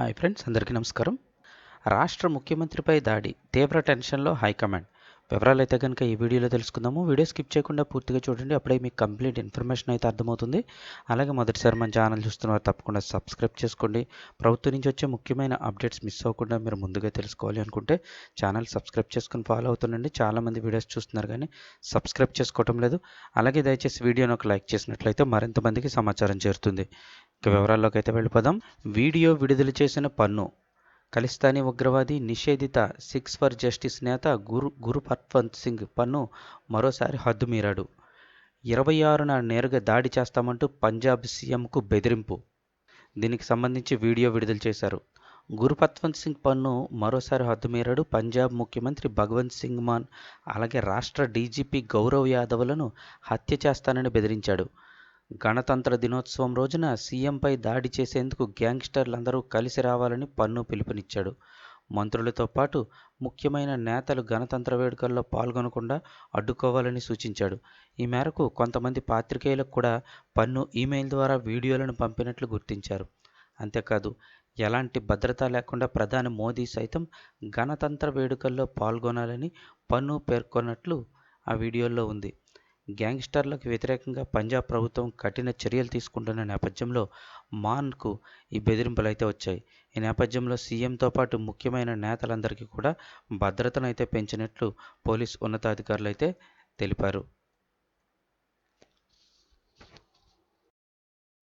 Hi friends అందరికీ నమస్కారం. రాష్ట్ర ముఖ్యమంత్రిపై దాడి తీవ్ర టెన్షన్లో హైకమాండ్. వివరాలు అయితే కనుక ఈ వీడియోలో తెలుసుకుందాము. వీడియో స్కిప్ చేయకుండా పూర్తిగా చూడండి అప్పుడే మీకు కంప్లీట్ ఇన్ఫర్మేషన్ అయితే అర్థమవుతుంది. అలాగే మొదటిసారి మన ఛానల్ చూస్తున్నారు తప్పకుండా సబ్స్క్రైబ్ చేసుకోండి. ప్రభుత్వం నుంచి వచ్చే ముఖ్యమైన అప్డేట్స్ మిస్ అవ్వకుండా మీరు ముందుగా తెలుసుకోవాలి అనుకుంటే ఛానల్ సబ్స్క్రైబ్ చేసుకుని ఫాలో అవుతుండండి. చాలామంది వీడియోస్ చూస్తున్నారు కానీ సబ్స్క్రైబ్ చేసుకోవటం లేదు. అలాగే దయచేసి వీడియోని ఒక లైక్ చేసినట్లయితే మరింత మందికి సమాచారం చేరుతుంది. ఇక వివరాల్లోకి అయితే వెళ్ళిపోదాం. వీడియో విడుదల చేసిన పన్ను ఖలిస్తానీ ఉగ్రవాది నిషేధిత సిక్స్ ఫర్ జస్టిస్ నేత గురు గురు పట్వంత్ సింగ్ పన్ను మరోసారి హద్దు మీరాడు. ఇరవై ఆరున నేరుగా దాడి చేస్తామంటూ పంజాబ్ సీఎంకు బెదిరింపు. దీనికి సంబంధించి వీడియో విడుదల చేశారు. గురుపత్వంత్ సింగ్ పన్ను మరోసారి హద్దు మీరాడు. పంజాబ్ ముఖ్యమంత్రి భగవంత్ సింగ్ మాన్ అలాగే రాష్ట్ర డీజీపీ గౌరవ్ యాదవ్లను హత్య చేస్తానని బెదిరించాడు. గణతంత్ర దినోత్సవం రోజున సీఎంపై దాడి చేసేందుకు గ్యాంగ్స్టర్లందరూ కలిసి రావాలని పన్ను పిలుపునిచ్చాడు. మంత్రులతో పాటు ముఖ్యమైన నేతలు గణతంత్ర వేడుకల్లో పాల్గొనకుండా అడ్డుకోవాలని సూచించాడు. ఈ మేరకు కొంతమంది పాత్రికేయులకు కూడా పన్ను ఈమెయిల్ ద్వారా వీడియోలను పంపినట్లు గుర్తించారు. అంతేకాదు ఎలాంటి భద్రత లేకుండా ప్రధాని మోదీ సైతం గణతంత్ర వేడుకల్లో పాల్గొనాలని పన్ను పేర్కొన్నట్లు ఆ వీడియోలో ఉంది. గ్యాంగ్స్టర్లకు వ్యతిరేకంగా పంజాబ్ ప్రభుత్వం కఠిన చర్యలు తీసుకుంటున్న నేపథ్యంలో మాన్కు ఈ బెదిరింపులు అయితే వచ్చాయి. ఈ నేపథ్యంలో సీఎంతో పాటు ముఖ్యమైన నేతలందరికీ కూడా భద్రతను అయితే పెంచినట్లు పోలీస్ ఉన్నతాధికారులు అయితే తెలిపారు.